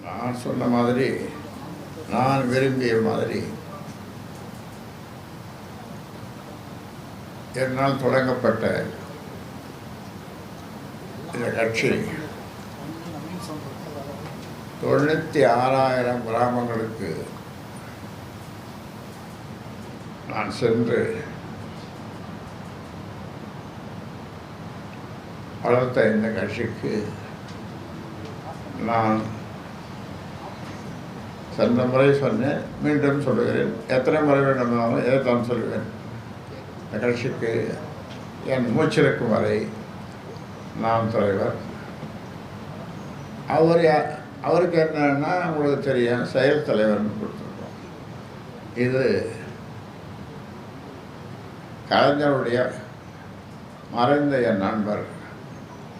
நான் சொன்ன மாதிரி நான் விரும்பிய மாதிரி என்னால் தொடங்கப்பட்ட இந்த கட்சி தொண்ணூற்றி ஆறாயிரம் கிராமங்களுக்கு நான் சென்று வளர்த்த இந்த கட்சிக்கு நான் சென்ற முறை சொன்னேன் மீண்டும் சொல்லுகிறேன். எத்தனை முறை வேண்டுமானாலும் இதைத்தான் சொல்லுவேன். நிகழ்ச்சிக்கு என் மூச்சிருக்கும் வரை நாம் தலைவர். அவர் யா அவருக்கு என்னன்னா உங்களுக்கு தெரியும் செயல் தலைவர்னு கொடுத்துருக்கோம். இது கலைஞருடைய மறைந்த என் நண்பர்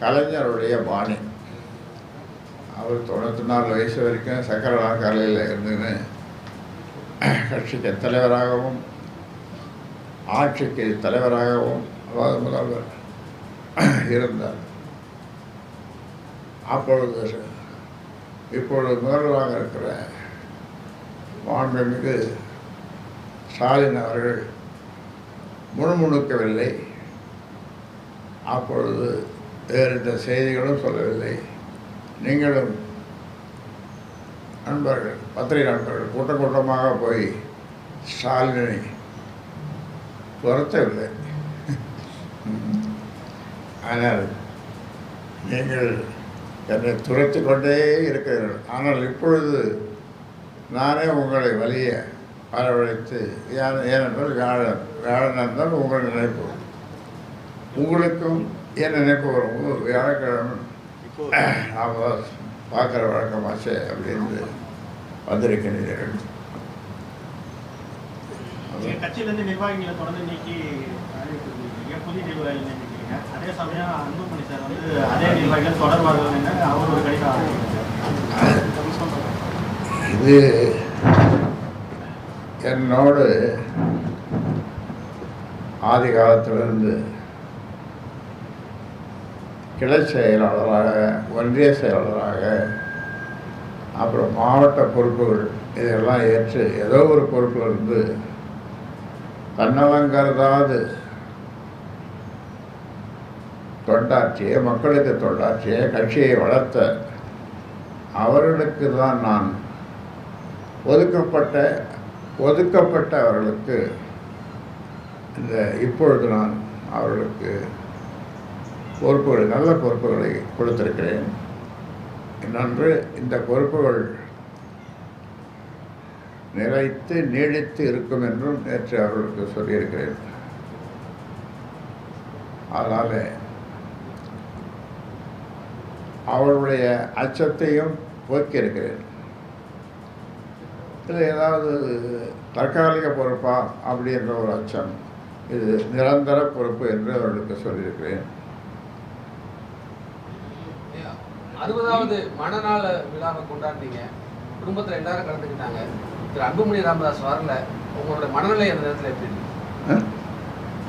கலைஞருடைய பாணி. அவர் தொண்ணூற்றி நாலு வயசு வரைக்கும் சக்கரவா கலையில் இருந்துன்னு கட்சிக்கு தலைவராகவும் ஆட்சிக்கு தலைவராகவும் அதாவது முதல்வர் இருந்தார். அப்பொழுது இப்பொழுது முதல்வராக இருக்கிற மாண்புமிகு ஸ்டாலின் அவர்கள் முணுமுணுக்கவில்லை. அப்பொழுது வேறு எந்த செய்திகளும் சொல்லவில்லை. நீங்களும் நண்பர்கள் பத்திரிகை நண்பர்கள் கூட்டம் கூட்டமாக போய் ஸ்டாலினை துரத்தவில்லை ஆனால் நீங்கள் என்னை துரத்தி கொண்டே இருக்கிறீர்கள். ஆனால் இப்பொழுது நானே உங்களை வலிய வரவழைத்து ஏன் ஏனென்றால் வியாழன் வியாழன் என்றால் உங்கள் நினைப்பு. உங்களுக்கும் என் நினைப்பு வரும். வியாழக்கிழமை. நாம் பார்க்குற வழக்கமாச்சே அப்படின்னு வந்திருக்கிறீர்கள் கட்சியிலேருந்து நிர்வாகிகளை தொடர்ந்து நீக்கி புதிய நிர்வாகிகள் நியமிக்கிறீங்க. அதே சமயம் அன்புமணி சார் வந்து அதே நிர்வாகிகள் தொடர்பார்கள் அவர் ஒரு கடிதம். இது என்னோடு ஆதி காலத்திலிருந்து கிளை செயலாளராக ஒன்றிய செயலாளராக அப்புறம் மாவட்ட பொறுப்புகள் இதெல்லாம் ஏற்று ஏதோ ஒரு பொறுப்பில் இருந்து தன்னலங்கிறதாவது தொண்டாட்சியை தொண்டாற்றிய மக்களுக்கு தொண்டாற்றிய கட்சியை வளர்த்த அவர்களுக்கு தான் நான் ஒதுக்கப்பட்ட ஒதுக்கப்பட்ட அவர்களுக்கு இந்த இப்பொழுது நான் அவர்களுக்கு பொறுப்புகளை நல்ல பொறுப்புகளை கொடுத்திருக்கிறேன். இன்னொன்று இந்த பொறுப்புகள் நிலைத்து நீடித்து இருக்கும் என்றும் நேற்று அவர்களுக்கு சொல்லியிருக்கிறேன். அதனால் அவளுடைய அச்சத்தையும் போக்கியிருக்கிறேன். இதில் ஏதாவது தற்காலிக பொறுப்பா? அப்படின்ற ஒரு அச்சம். இது நிரந்தர பொறுப்பு என்று அவர்களுக்கு சொல்லியிருக்கிறேன். அறுபதாவது மனநாள விழாவை கொண்டாடினீங்க. குடும்பத்துல எல்லாரும் கலந்துக்கிட்டாங்க. திரு அன்புமணி ராமதாஸ் வரல. உங்களோட மனநிலை அந்த நேரத்துல எப்படி இருக்கு?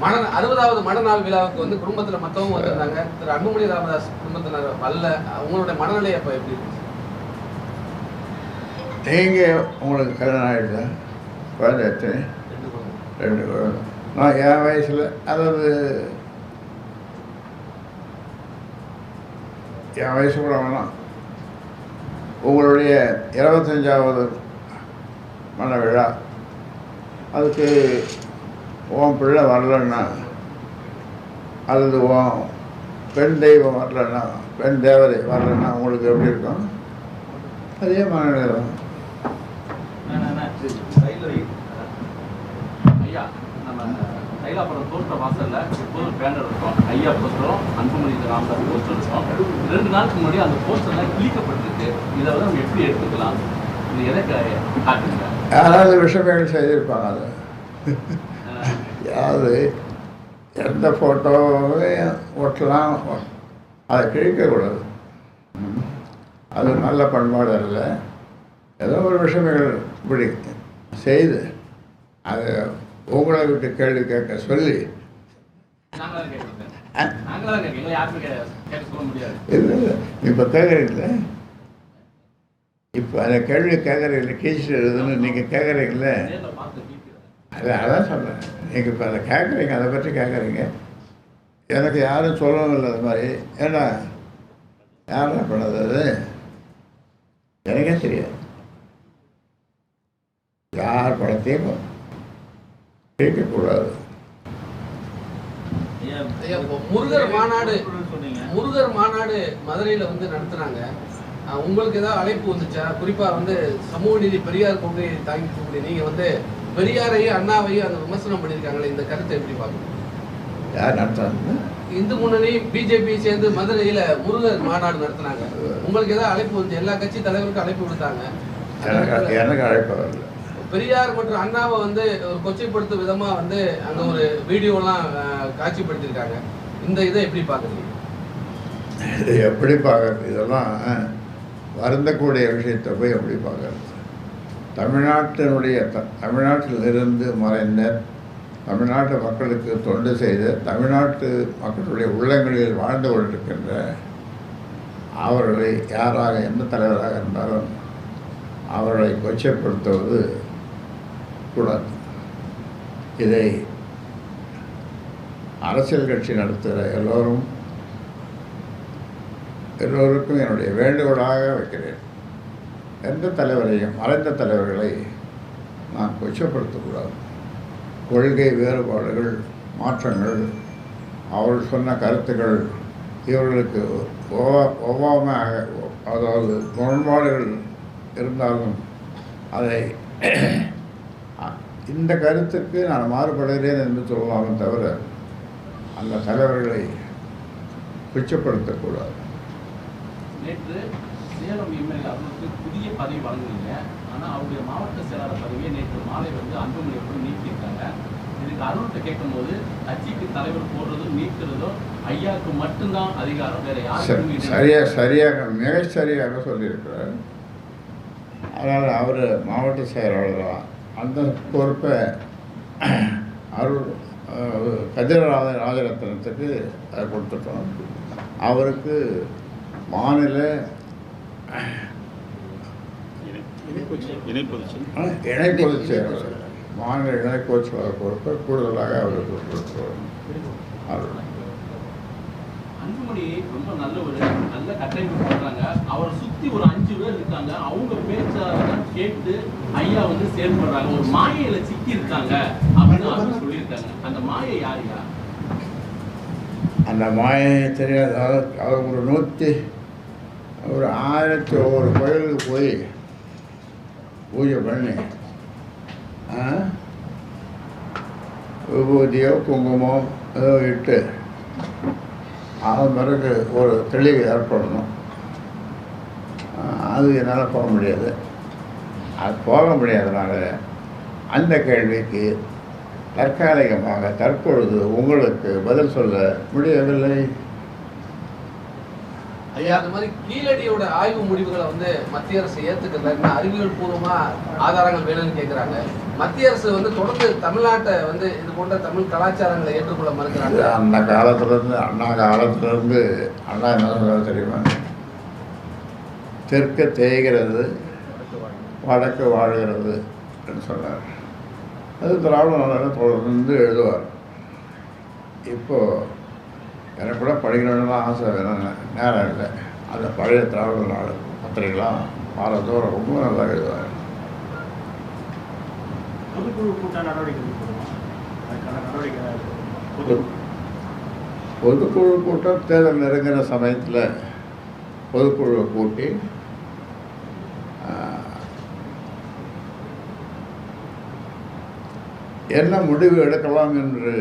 மன அறுபதாவது மனநாள் விழாவுக்கு வந்து குடும்பத்துல மத்தவங்க வந்திருந்தாங்க. திரு அன்புமணி ராமதாஸ் குடும்பத்தினர் வரல. உங்களோட மனநிலை அப்ப எப்படி நீங்கள் உங்களுக்கு கல்யாணம் ஆகிடுதா குழந்தை எத்தனை? ரெண்டு குழந்தை. நான் என் வயசில் அதாவது என் வயசு கூட வேணாம். உங்களுடைய இருபத்தஞ்சாவது மன விழா. அதுக்கு உன் பிள்ளை வரலன்னா அல்லது உன் பெண் தெய்வம் வரலன்னா பெண் தேவதை வரலன்னா உங்களுக்கு எப்படி இருக்கும்? அதே மாதிரி ஐயா நம்ம தைலாபுரம் தோற்ற வாசல்ல எப்போதும் பேனர் இருக்கும். ஐயா போஸ்டரும் அன்புமணி ராமதாஸ் போஸ்டர் இருக்கும் ரெண்டு நாளுக்கு முன்னாடி அந்த போஸ்டர்லாம் கிழிக்கப்பட்டிருக்கு. இதை வந்து நம்ம எப்படி எடுத்துக்கலாம்? இது எதை காட்டுங்க. யாராவது விஷயங்கள் செய்திருப்பாங்க அது. யாராவது எந்த ஃபோட்டோவையும் ஒட்டலாம் அதை கிழிக்கக்கூடாது. அது நல்ல பண்பாடு அல்ல. ஏதோ ஒரு விஷயங்கள் இப்படி செய்து அதை உங்களை விட்டு கேள்வி கேட்க சொல்லி இப்போ கேட்குறீங்களே இப்போ அந்த கேள்வி கேட்குறீங்கள கீழ்ச்சி எழுதுன்னு நீங்கள் கேட்குறீங்களே. அது அதான் சொல்கிறேன் நீங்கள் இப்போ அதை கேட்குறீங்க அதை பற்றி கேட்குறீங்க. எனக்கு யாரும் சொல்லவும் இல்லை அது மாதிரி. ஏன்னா யாரும் பண்ணது அது? எனக்கே தெரியாது. யார் படத்தையும் கேட்கக்கூடாது. முருகர் மாநாடு முருகர் மாநாடு மதுரையில வந்து நடத்துனாங்க. உங்களுக்கு ஏதாவது அழைப்பு வந்துச்சா? குறிப்பா வந்து சமூக நீதி பெரியார் கொள்கையை தாங்கி இருக்கக்கூடிய நீங்க வந்து பெரியாரையும் அண்ணாவையும் அந்த விமர்சனம் பண்ணியிருக்காங்களே இந்த கருத்தை எப்படி பார்க்கணும்? யார் நடத்துறாங்க? இந்து முன்னணி பிஜேபி சேர்ந்து மதுரையில முருகர் மாநாடு நடத்துனாங்க. உங்களுக்கு ஏதாவது அழைப்பு வந்து எல்லா கட்சி தலைவருக்கும் அழைப்பு விடுத்தாங்க. அந்த எனக்கு நேரத்துல எனக்கு அழைப்பு வரல. பெரியார் மற்றும் அண்ணாவை வந்து ஒரு கொச்சைப்படுத்தும் விதமாக வந்து அந்த ஒரு வீடியோலாம் காட்சிப்படுத்தியிருக்காங்க. இந்த இதை எப்படி பார்க்குறீங்க? இது எப்படி பார்க்கறது? இதெல்லாம் வருந்தக்கூடிய விஷயத்தை போய் எப்படி பார்க்கறது? தமிழ்நாட்டினுடைய த தமிழ்நாட்டிலிருந்து மறைந்த தமிழ்நாட்டு மக்களுக்கு தொண்டு செய்த தமிழ்நாட்டு மக்களுடைய உள்ளங்களில் வாழ்ந்து கொண்டிருக்கின்ற அவர்களை யாராக எந்த தலைவராக இருந்தாலும் அவர்களை கொச்சைப்படுத்துவது கூடாது இதை அரசியல் கட்சி நடத்துகிற எல்லோரும் எல்லோருக்கும் என்னுடைய வேண்டுகோளாக வைக்கிறேன். எந்த தலைவரையும் மறைந்த தலைவர்களை நான் கொச்சப்படுத்தக்கூடாது. கொள்கை வேறுபாடுகள் மாற்றங்கள் அவர்கள் சொன்ன கருத்துக்கள் இவர்களுக்கு ஒவ்வா- ஒவ்வாமையாக அதாவது முரண்பாடுகள் இருந்தாலும் அதை இந்த கருத்துக்கு நான் மாறுபடுகிறேன் என்று சொல்லலாமே தவிர அந்த தலைவர்களை கொச்சப்படுத்தக்கூடாது நேற்று சேலம் எம்எல்ஏ அவர்களுக்கு புதிய பதவி வழங்குனீங்க ஆனா அவருடைய மாவட்ட செயலாளர் பதவியை நேற்று மாலை வந்து அன்புமணி அவர்கள் நீக்கியிருக்காங்க. இதுக்கு அருள்கிட்ட கேட்கும்போது கட்சிக்கு தலைவர் போடுறதும் நீக்கிறதும் ஐயாவுக்கு மட்டும்தான் அதிகாரம். வேற யாருக்கும் இது- சரியா சரியாக மிக சரியாக சொல்லியிருக்கிறார். அதனால் அவர் மாவட்ட செயலாளர் அந்த பொறுப்பை அருள் கதிரராஜ ராஜரத்னத்துக்கு அதை கொடுத்துட்டோம் அவருக்கு மாநில இணை பொதுச் அஹ், இணை பொதுச் செயலாளர் மாநில இணை பொதுச் செயலாளர் பொறுப்பை கூடுதலாக அவருக்கு கொடுத்துருவோம் அருள் அன்புமணி ரொம்ப நல்லவர் நல்ல கட்டமைப்பு பண்றாங்க அவரை சுத்தி ஒரு அஞ்சு பேர் இருக்காங்க. அவங்க பேச்சாக கேட்டு ஐயா வந்து செயல்படுறாங்க. ஒரு மாயையில சிக்கி இருக்காங்க அப்படின்னு அருள் சொல்லியிருக்காங்க. அந்த மாயை யாருயா அந்த மாயை தெரியாத அவர் ஒரு நூற்றி ஒரு ஆயிரத்தி ஒவ்வொரு கோயிலுக்கு போய் பூஜை பண்ணி விபூதியோ குங்குமோ ஏதோ இட்டு அதன் பிறகு ஒரு தெளிவு ஏற்படணும். அது என்னால் போக முடியாது. அது போக முடியாதனால அந்த கேள்விக்கு தற்காலிகமாக தற்பொழுது உங்களுக்கு பதில் சொல்ல முடியவில்லை. ஐயா அந்த மாதிரி கீழடியோட ஆய்வு முடிவுகளை வந்து மத்திய அரசு ஏத்துக்கல. அறிவியல் பூர்வமா ஆதாரங்கள் வேணும்னு கேக்குறாங்க. மத்திய அரசு வந்து தொடர்ந்து தமிழ்நாட்டை வந்து இது போன்ற தமிழ் கலாச்சாரங்களை ஏற்றுக்கொள்ள இது மறுக்கிறாங்க அந்த காலத்துலேருந்து அண்ணா காலத்துலேருந்து அண்ணா என்ன தெரியுமா? தெற்கு தேய்கிறது வடக்கு வாழ்கிறது சொன்னார். அது திராவிட நாளில் தொடர்ந்து எழுதுவார். இப்போது எனக்கு கூட படிக்கணும்னு ஆசை வேணும் நேரம் இல்லை. அந்த பழைய திராவிட நாடு பத்திரிகைலாம் வாரத்தோறும் ரொம்ப நல்லா எழுதுவார் பொதுக்குழு கூட்டம் தேர்தல் நெருங்கிற சமயத்தில் பொதுக்குழுவை கூட்டி என்ன முடிவு எடுக்கலாம் என்று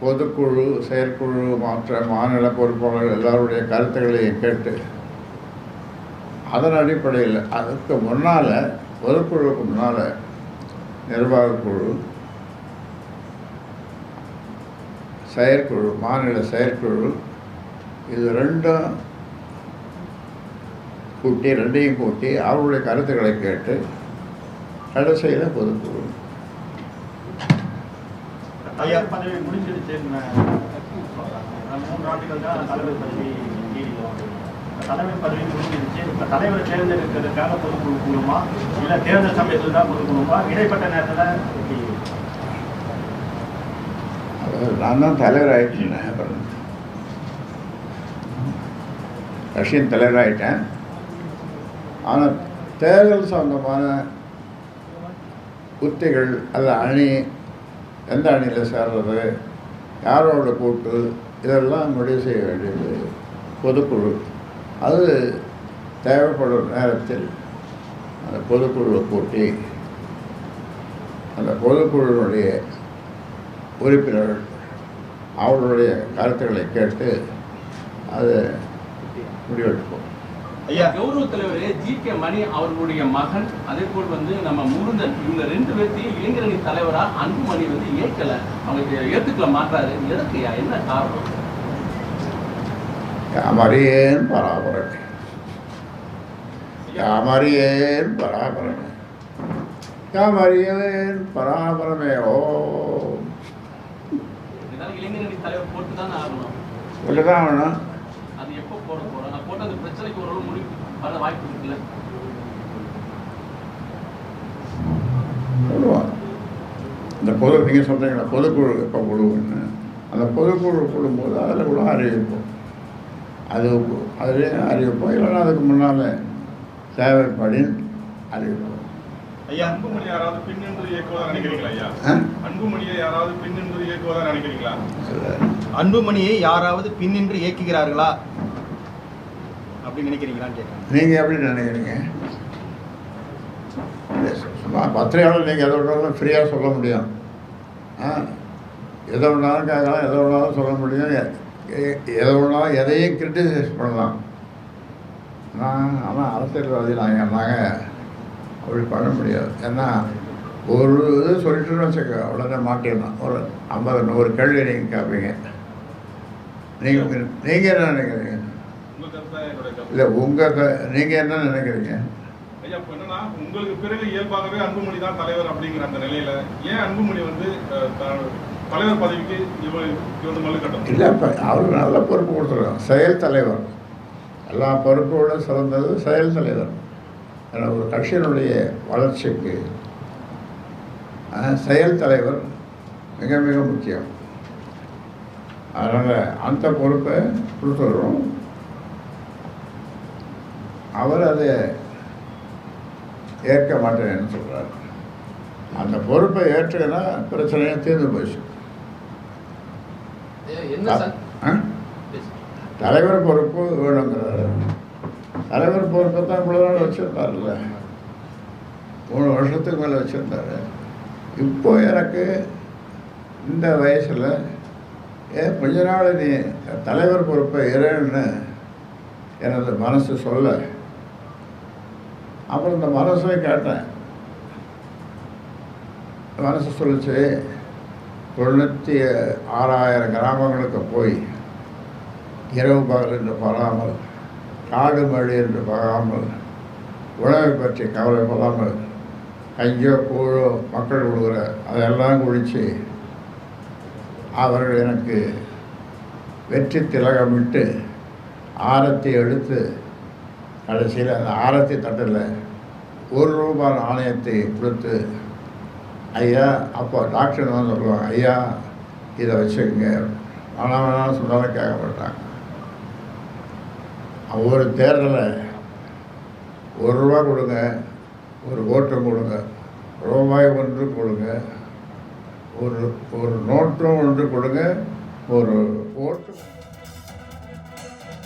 பொதுக்குழு செயற்குழு மற்ற மாநில பொறுப்பாளர்கள் எல்லாருடைய கருத்துக்களையும் கேட்டு அதன் அடிப்படையில் அதுக்கு முன்னால் பொதுக்குழுவுக்கு முன்னால் நிர்வாகக்குழு செயற்குழு மாநில செயற்குழு இது ரெண்டும் கூட்டி ரெண்டையும் கூட்டி அவருடைய கருத்துக்களை கேட்டு கடைசியில் பொதுக்குழு. ஐயா பதவி முடிஞ்சிடுச்சுன்னு மூன்று ஆண்டுகள் தான் தலைவர் பதவி தலைமை தலைவர் பதவி முடிஞ்சிருச்சு இப்போ தலைவரை தேர்ந்தெடுக்கிறதுக்காக பொதுக்குழு கூடுமா இல்லை தேர்தல் சமயத்தில் தான் பொதுக்குழுமா இடைப்பட்ட நேரத்தில் எப்படி? நான் தான் தலைவர் ஆகிட்டேன் அப்புறம். ரஷ்யன் தலைவர் ஆகிட்டேன் ஆனால் தேர்தல் சம்பந்தமான உத்திகள் அல்ல அணி எந்த அணியில் சேர்றது யாரோட கூட்டு இதெல்லாம் முடிவு செய்ய வேண்டியது. பொதுக்குழு. அது தேவைப்படும் நேரத்தில். அந்த பொதுக்குழுவை கூட்டி அந்த பொதுக்குழுவினுடைய உறுப்பினர்கள் அவர்களுடைய கருத்துக்களை கேட்டு அதை முடிவெடுப்போம். ஐயா. கௌரவ தலைவரே ஜி கே மணி அவர்களுடைய மகன் அதே போல் வந்து நம்ம முருந்தன் இவங்க ரெண்டு பேர்த்தையும் இளைஞரணி தலைவரா அன்புமணி வந்து ஏற்கல அவங்க ஏத்துக்கல மாட்டாரு எதுக்குயா என்ன காரணம்? யாமறியேன் பராபரமே யாமறியேன் பராபரமே யாமறியேன் பராபரமே ஓ. இளைஞரணி தலைவர் போட்டு தானே ஆகணும். வேணும் அது எப்போ போட போறோம் அது போட்டு அந்த பிரச்சனைக்கு ஒரு முடிவு வர வாய்ப்பு இருக்குல்ல? சொல்லுவாங்க இந்த பொது நீங்கள் சொல்கிறீங்களா பொதுக்குழு எப்போ குழுன்னு அந்த பொதுக்குழு கூடும்போது அதில் கூட அறிவிப்போம் அது அதிலே அறிவிப்போம் இல்லைன்னா அதுக்கு முன்னால் தேவைப்படின் அறிவிப்போம் ஐயா அன்புமணி யாராவது பின் நின்று இயக்குவதா நினைக்கிறீங்களா ஐயா? அன்புமணியை யாராவது பின் நின்று இயக்குவதா நினைக்கிறீங்களா? இல்லை. அன்புமணியை யாராவது பின்னின்று இயக்குகிறார்களா? அப்படின்னு நினைக்கிறீங்களான்னு கேட்குறேன். நீங்கள் எப்படி நினைக்கிறீங்க? இல்லை, சும்மா பத்திரிகையாளர் நீங்கள் எதை விட்டாலும் ஃப்ரீயாக சொல்ல முடியும். ஆ எதை வேணாலும் கேட்கலாம் எதை வேணாலும் சொல்ல முடியும். எதை வேணாலும் எதையும் கிரிட்டிசைஸ் பண்ணலாம். நான் ஆனால் அரசியல்வாதி நாங்கள் நாங்கள் அப்படி பண்ண முடியாது. ஏன்னா ஒரு இது சொல்லிட்டுன்னு வச்சுக்க உடனே மாட்டிடலாம். ஒரு ஐம்பது நூறு கேள்வி நீங்கள் கேட்பீங்க நீங்கள் நீங்கள் என்ன நினைக்கிறீங்க உங்க கருத்தா என்னோட கருத்து இல்லை உங்கள் நீங்கள் என்ன நினைக்கிறீங்க? ஐயா இப்ப என்னன்னா உங்களுக்கு பிறகு இயல்பாகவே அன்புமணி தான் தலைவர் அப்படிங்கிற அந்த நிலையில ஏன் அன்புமணி வந்து தலைவர் பதவிக்கு இவர் இவர் மல்லு கட்டணும்? இல்லை இப்போ அவருக்கு நல்ல பொறுப்பு கொடுத்துருக்காங்க செயல் தலைவர். எல்லா பொறுப்போட சிறந்தது செயல் தலைவர். ஏன்னா ஒரு கட்சியினுடைய வளர்ச்சிக்கு செயல் தலைவர் மிக மிக முக்கியம். அதனால் அந்த பொறுப்பை கொடுத்துடுறோம். அவர் அதை ஏற்க மாட்டேன்னு சொல்கிறார் அந்த பொறுப்பை ஏற்றுக்கினா பிரச்சனையை தீர்ந்து போச்சு? தலைவர் பொறுப்பு வேணுங்கிறாரு. தலைவர் பொறுப்பை தான் இவ்வளோ நாள் வச்சுருந்தார்ல மூணு வருஷத்துக்கு மேலே வச்சுருந்தாரு. இப்போ எனக்கு இந்த வயசில் ஏன் கொஞ்ச நாள் நீ தலைவர் பொறுப்பை இறன்னு எனது மனசு சொல்ல அப்புறம் இந்த மனசை கேட்டேன். மனசு சொல்லிச்சு தொண்ணூற்றி ஆறாயிரம் கிராமங்களுக்கு போய் இரவு பகல் என்று பாராமல் காடு மழை என்று பாராமல் உணவை பற்றி கவலைப்படாமல் கையோ கூழோ மக்கள் கொடுக்குற அதெல்லாம் குடித்து அவர்கள் எனக்கு வெற்றி திலகமிட்டு ஆரத்தி எடுத்து கடைசியில் அந்த ஆரத்தி தட்டில் ஒரு ரூபாய் நாணயத்தை கொடுத்து ஐயா அப்போ டாக்டர் வந்து சொல்லுவாங்க ஐயா இதை வச்சுக்கோங்க. ஆனால் வேணாலும் சொன்னாலும் கேட்க மாட்டாங்க. ஒரு தேர்தலில் ஒரு ரூபா கொடுங்க ஒரு ஓட்டம் கொடுங்க ரூபாய் ஒன்று கொடுங்க ஒரு ஒரு நோட்டும் ஒன்று கொடுங்க ஒரு ஓட்டு